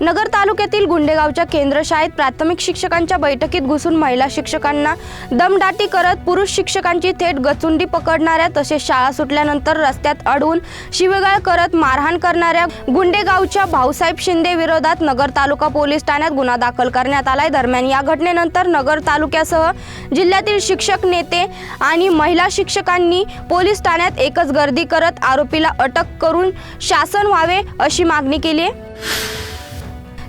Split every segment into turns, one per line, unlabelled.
नगर तालुक्यातील गुंडेगावच्या केंद्र शाळेत प्राथमिक शिक्षकांच्या बैठकीत घुसून महिला शिक्षकांना दमदाटी करत पुरुष शिक्षकांची थेट गचुंडी पकडणाऱ्या तसेच शाळा सुटल्यानंतर रस्त्यात अडवून शिवेगाळ करत मारहाण करणाऱ्या गुंडेगावच्या भाऊसाहेब शिंदे विरोधात नगर तालुका पोलीस ठाण्यात गुन्हा दाखल करण्यात आलाय. दरम्यान या घटनेनंतर नगर तालुक्यासह जिल्ह्यातील शिक्षक नेते आणि महिला शिक्षकांनी पोलीस ठाण्यात एकच गर्दी करत आरोपीला अटक करून शासन व्हावे अशी मागणी केली आहे.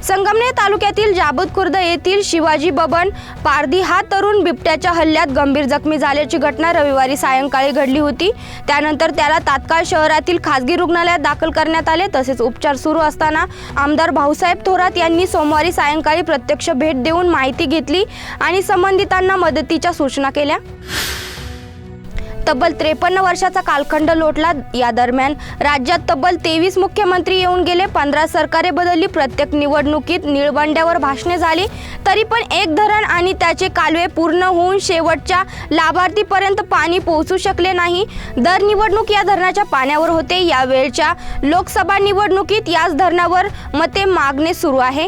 संगमनेर तालुक्यातील जाबूत खुर्द येथील शिवाजी बबन पारधी हा तरुण बिबट्याच्या हल्ल्यात गंभीर जखमी झाल्याची घटना रविवारी सायंकाळी घडली होती. त्यानंतर त्याला तात्काळ शहरातील खासगी रुग्णालयात दाखल करण्यात आले. तसेच उपचार सुरू असताना आमदार भाऊसाहेब थोरात यांनी सोमवारी सायंकाळी प्रत्यक्ष भेट देऊन माहिती घेतली आणि संबंधितांना मदतीच्या सूचना केल्या. तब्बल त्रेपन्न वर्षाचा कालखंड लोटला. या दरम्यान राज्यात तब्बल तेवीस मुख्यमंत्री येऊन गेले. पंधरा सरकारे बदलली. प्रत्येक निवडणुकीत निळबंड्यावर भाषणे झाली. तरी पण एक धरण आणि त्याचे कालवे पूर्ण होऊन शेवटच्या लाभार्थीपर्यंत पाणी पोहोचू शकले नाही. दर निवडणूक या धरणाच्या पाण्यावर होते. यावेळच्या लोकसभा निवडणुकीत याच धरणावर मते मागणे सुरू आहे.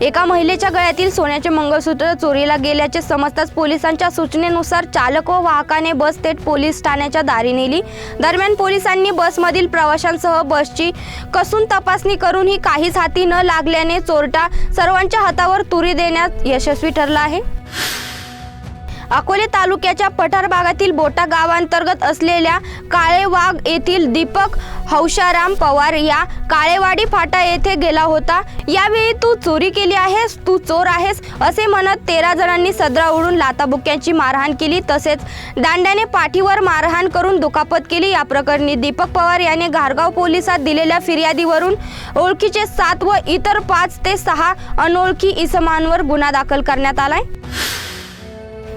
एका महिलेच्या गळ्यातील सोन्याचे मंगळसूत्र चोरीला गेल्याचे समजताच पोलिसांच्या सूचनेनुसार चालक व वाहकाने बस थेट पोलीस ठाण्याच्या दारी नेली. दरम्यान पोलिसांनी बसमधील प्रवाशांसह बसची कसून तपासणी करूनही काहीच हाती न लागल्याने चोरटा सर्वांच्या हातावर तुरी देण्यात यशस्वी ठरला आहे. अकोले तालुक्याच्या पठार भागातील बोटा गावांतर्गत असलेल्या काळेवाग येथील दीपक हौशाराम पवार या काळेवाडी फाटा येथे गेला होता. यावेळी तू चोरी केली आहेस तू चोर आहेस असे म्हणत तेरा जणांनी सदरा उडून लाताबुक्यांची मारहाण केली. तसेच दांड्याने पाठीवर मारहाण करून दुखापत केली. या प्रकरणी दीपक पवार याने घारगाव पोलिसात दिलेल्या फिर्यादीवरून ओळखीचे सात व इतर पाच ते सहा अनोळखी इसमांवर गुन्हा दाखल करण्यात आलाय.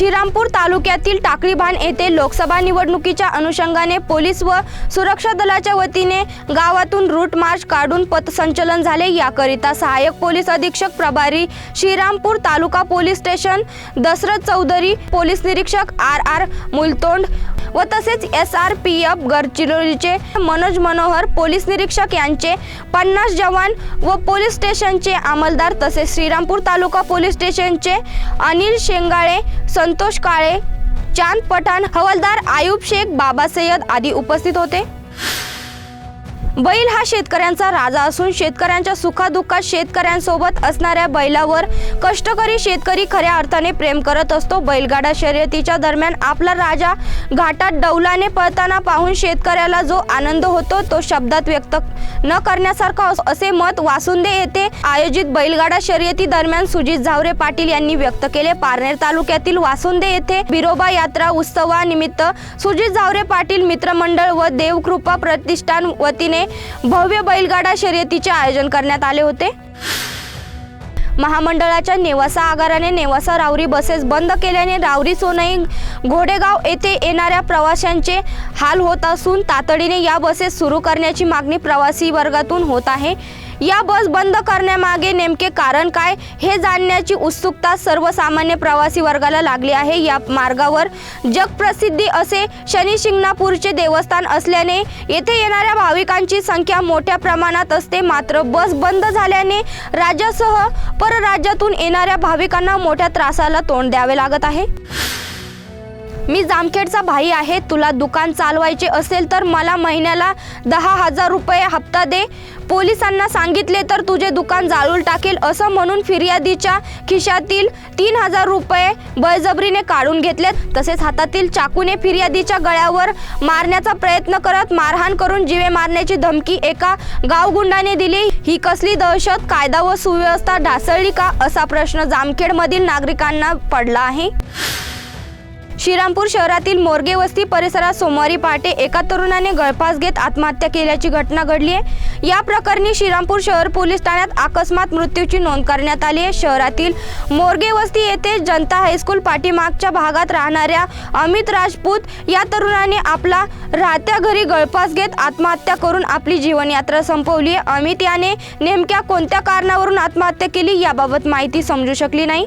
श्रीरामपूर तालुक्यातील टाकळीभान येथे लोकसभा निवडणुकीच्या अनुषंगाने पोलीस व सुरक्षा दलाच्या वतीने गावातून रूट मार्च काढून पथसंचलन झाले. याकरिता सहाय्यक पोलीस अधीक्षक प्रभारी Shrirampur taluka police station Dashrath Chaudhari police निरीक्षक आर आर मुलतोंड व तसेच एस आर पी एफ गडचिरोलीचे मनोज मनोहर पोलीस निरीक्षक यांचे पन्नास जवान व पोलीस स्टेशनचे अंमलदार तसेच श्रीरामपूर तालुका पोलीस स्टेशनचे अनिल शेंगाळे संतोष काळे चांद पठाण हवालदार आयुब शेख बाबा सय्यद आदी उपस्थित होते. बैल हा शेतकऱ्यांचा राजा असून शेतकऱ्यांच्या सुखादुःखात शेतकऱ्यांसोबत असणाऱ्या बैलावर कष्टकरी शेतकरी खऱ्या अर्थाने प्रेम करत असतो. बैलगाडा शर्यतीच्या दरम्यान आपला राजा घाटात डौलाने पळताना पाहून शेतकऱ्याला जो आनंद होतो तो शब्दात व्यक्त न करण्यासारखा असे मत वासुंदे येथे आयोजित बैलगाडा शर्यती दरम्यान सुजित झावरे पाटील यांनी व्यक्त केले. पारनेर तालुक्यातील वासुंदे येथे बिरोबा यात्रा उत्सवानिमित्त सुजित झावरे पाटील मित्रमंडळ व देवकृपा प्रतिष्ठान वतीने भव्य बैलगाडा शर्यतीचे आयोजन करण्यात आले होते. महामंडळाच्या नेवासा आगाराने नेवासा रावरी बसेस बंद केल्याने रावरी सोनई घोडेगाव येथे येणाऱ्या प्रवाशांचे हाल होत असून तातडीने या बसेस सुरू करण्याची मागणी प्रवासी वर्गातून होत आहे. या बस बंद करण्यामागे नेमके कारण काय हे जाणण्याची उत्सुकता सर्वसामान्य प्रवासी वर्गाला लागली आहे. या मार्गावर जगप्रसिद्धी असे शनी शिंगणापूरचे देवस्थान असल्याने येथे येणाऱ्या भाविकांची संख्या मोठ्या प्रमाणात असते. मात्र बस बंद झाल्याने राज्यासह परराज्यातून येणाऱ्या भाविकांना मोठ्या त्रासाला तोंड द्यावे लागत आहे. मी जामखेडचा भाई आहे तुला दुकान चालवायचे असेल तर मला महिन्याला दहा हजार रुपये हप्ता दे. पोलिसांना सांगितले तर तुझे दुकान जाळून टाकेल असं म्हणून फिर्यादीच्या खिशातील तीन हजार रुपये बळजबरीने काढून घेतले तसेच हातातील चाकूने फिर्यादीच्या गळ्यावर मारण्याचा प्रयत्न करत मारहाण करून जीवे मारण्याची धमकी एका गावगुंडाने दिली. ही कसली दहशत कायदा व सुव्यवस्था ढासळली का? असा प्रश्न जामखेडमधील नागरिकांना पडला आहे. श्रीरामपूर शहरातील मोरगे वस्ती परिसरात सोमवारी पहाटे एका तरुणाने गळफास घेत आत्महत्या केल्याची घटना घडली आहे. या प्रकरणी श्रीरामपूर शहर पोलीस ठाण्यात अकस्मात मृत्यूची नोंद करण्यात आली आहे. शहरातील मोरगे वस्ती येथे जनता हायस्कूल पाठीमागच्या भागात राहणाऱ्या अमित राजपूत या तरुणाने आपला राहत्या घरी गळफास घेत आत्महत्या करून आपली जीवनयात्रा संपवली आहे. अमित याने नेमक्या कोणत्या कारणावरून आत्महत्या केली याबाबत माहिती समजू शकली नाही.